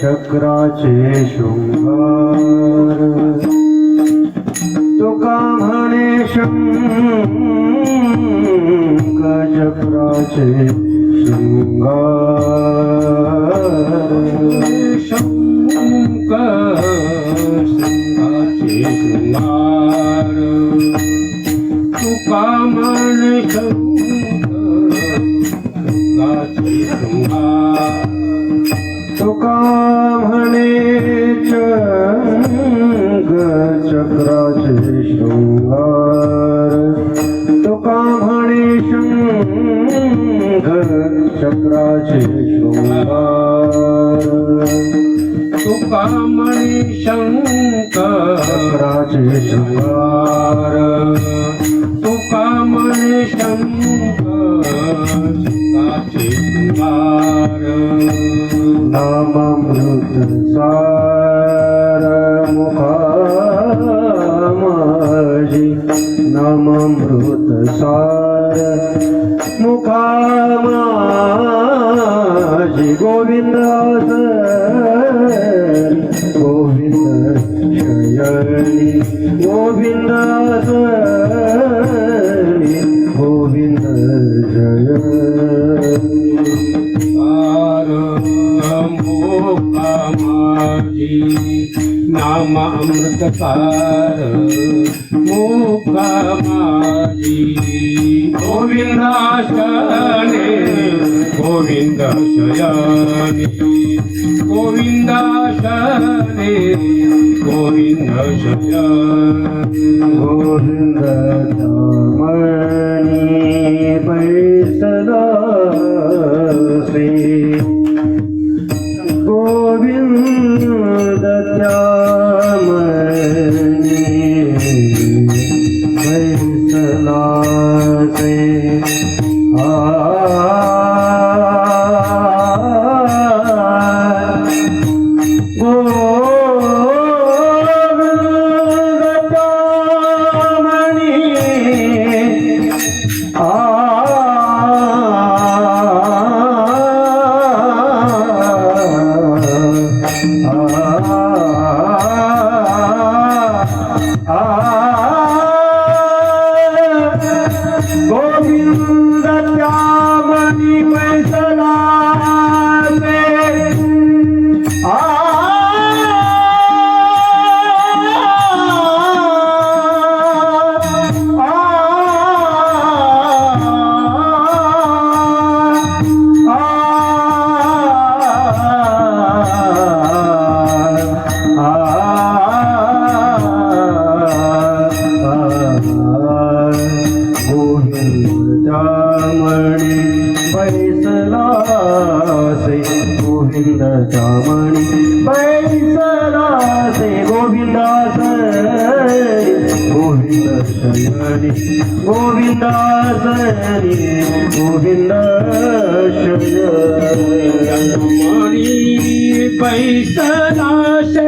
चक्राचे शृंगार तुका म्हणे शंख चक्राचे शृंगार शंक शंकाचे शृंगार तुका म्हण शंक शंकाचे शृंगार तुका म्हणे चंग चक्राचे शृंगार तुका म्हणे शंख चक्राचे शृंगार तुका म्हणे शंक चक्राचे शृंगार तुका म्हणे शंक चक्राचे शृंगार नामृत सार मुखामाजी नामामृत सार मुखामाजी गोविंद ਨਾਮ ਅੰਮ੍ਰਿਤ ਧਾਰ ਮੋਖ ਮਾਈ ਗੋਵਿੰਦਾ ਸ਼ਨੇ ਗੋਵਿੰਦਾ ਸ਼ਯਾਨੀ ਗੋਵਿੰਦਾ ਸ਼ਨੇ ਗੋਵਿੰਦਾ ਸ਼ਯਾਨੀ ਗੋਵਿੰਦਾ বলো ஆசை கோவிந்த தாமணி பைசலாசை கோவிந்தாசரி கோவிந்த சரணி கோவிந்தாசரி கோவிந்தாசரி பைசலாசை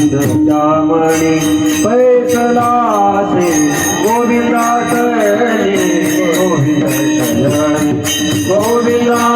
गोविंद श्यामणे पैसला से गोविंदा करणे गोविंद गोविंदा